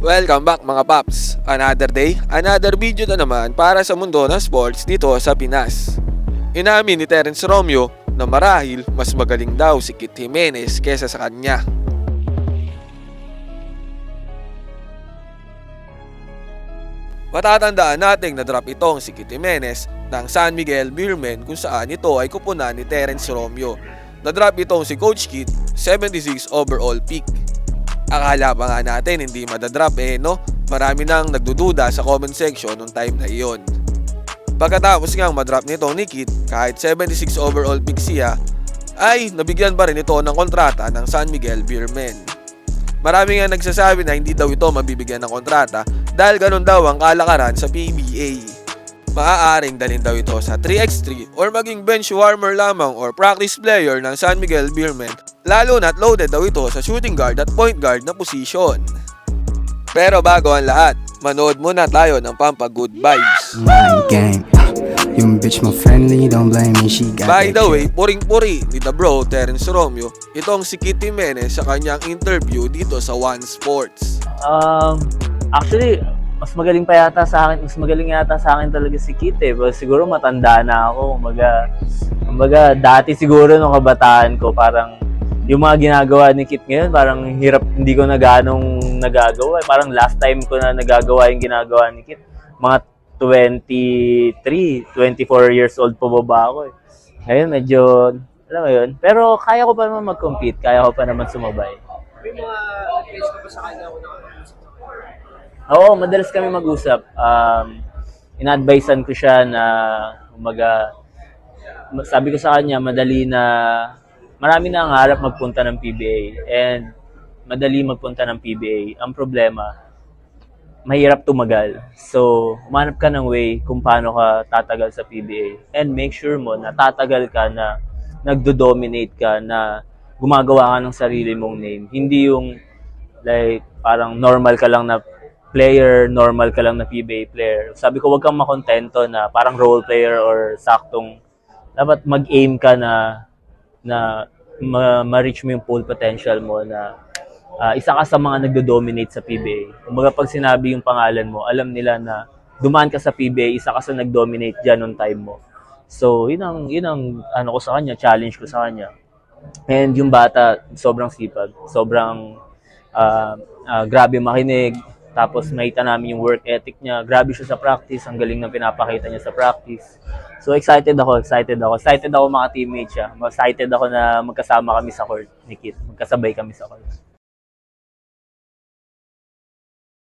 Welcome back mga paps! Another day, another video na naman para sa mundo ng sports dito sa Pinas. Inamin ni Terence Romeo na marahil mas magaling daw si Kit Jimenez kesa sa kanya. Matatandaan nating na-drop itong si Kit Jimenez ng San Miguel Beermen kung saan ito ay kupunan ni Terence Romeo. Na-drop itong si Coach Kit, 76 overall pick. Akala pa nga natin hindi madadrop eh no? Marami nang nagdududa sa comment section nung time na iyon. Pagkatapos ngang madrop ni Kit, kahit 76 overall pick siya, ay nabigyan pa rin ito ng kontrata ng San Miguel Beermen. Marami nga nagsasabi na hindi daw ito mabibigyan ng kontrata dahil ganun daw ang kalakaran sa PBA. Maaaring dalhin daw ito sa 3x3 or maging bench warmer lamang or practice player ng San Miguel Beermen lalo na't loaded daw ito sa shooting guard at point guard na posisyon. Pero bago ang lahat, manood muna tayo ng Pampa Good Vibes. Mind game. Yung bitch mo friendly, don't blame me, she got By the way, puring-puri ni the bro Terence Romeo, itong si Kitty Jimenez sa kanyang interview dito sa One Sports. Um, actually, mas magaling pa yata sa akin, mas magaling yata sa akin talaga si Kit eh. Pero siguro matanda na ako. Kumbaga, kumbaga dati siguro nung kabataan ko, parang yung mga ginagawa ni Kit ngayon, parang hirap, hindi ko na ganong nagagawa. Parang last time ko na nagagawa yung ginagawa ni Kit, mga 23, 24 years old pa baba ako eh. Ngayon medyo, alam mo yun, pero kaya ko pa naman mag-compete, kaya ko pa naman sumabay. May mga advice ka ba sa kanya kung nakakausap ka? Oo, madalas kami mag-usap. Um, in-advisean ko siya na, umaga, sabi ko sa kanya, madali na, marami na ang harap magpunta ng PBA and madali magpunta ng PBA. Ang problema, mahirap tumagal. So, umanap ka ng way kung paano ka tatagal sa PBA. And make sure mo na tatagal ka na nagdo-dominate ka, na gumagawa ka ng sarili mong name. Hindi yung like parang normal ka lang na player, normal ka lang na PBA player. Sabi ko, wag kang makontento na parang role player or saktong dapat mag-aim ka na na ma- ma-reach mo yung full potential mo na ah, isa ka sa mga nagdo-dominate sa PBA. Kumbaga pag sinabi yung pangalan mo, alam nila na dumaan ka sa PBA, isa ka sa nag-dominate dyan nung time mo. So, yun ang, yun ang ano ko sa kanya, challenge ko sa kanya. And yung bata, sobrang sipag, sobrang ah, ah, grabe makinig, tapos makita namin yung work ethic niya. Grabe siya sa practice, ang galing ng pinapakita niya sa practice. So excited ako, excited ako. Excited ako mga teammates siya. Excited ako na magkasama kami sa court ni Kit. Magkasabay kami sa court.